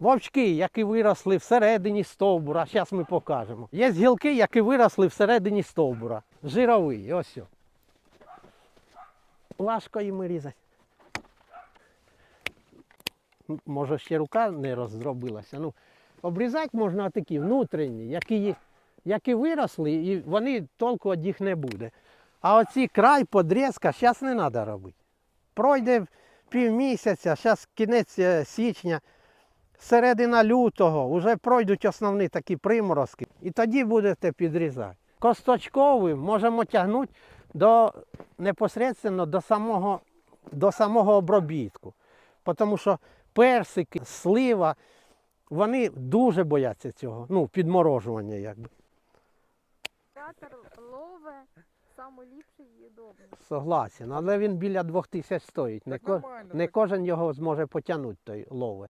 Вовчки, які виросли всередині стовбура, зараз ми покажемо. Є гілки, які виросли всередині стовбура. Жировий, ось. Важко їм різати. Може, ще рука не роздробилася. Ну, обрізати можна такі внутрішні, які, які виросли, і вони толку від їх не буде. А оці край подрізка зараз не треба робити. Пройде півмісяця, зараз кінець е, січня, середина лютого, вже пройдуть основні такі приморозки, і тоді будете підрізати. Косточковим можемо тягнути до, непосередньо до самого, до самого обробітку. Тому що персики, слива, вони дуже бояться цього, ну, підморожування якби. Театр лове самоліпший і удобний. Согласен, але він біля двох тисяч стоїть. Не, ко- не кожен його зможе потягнути, той лове.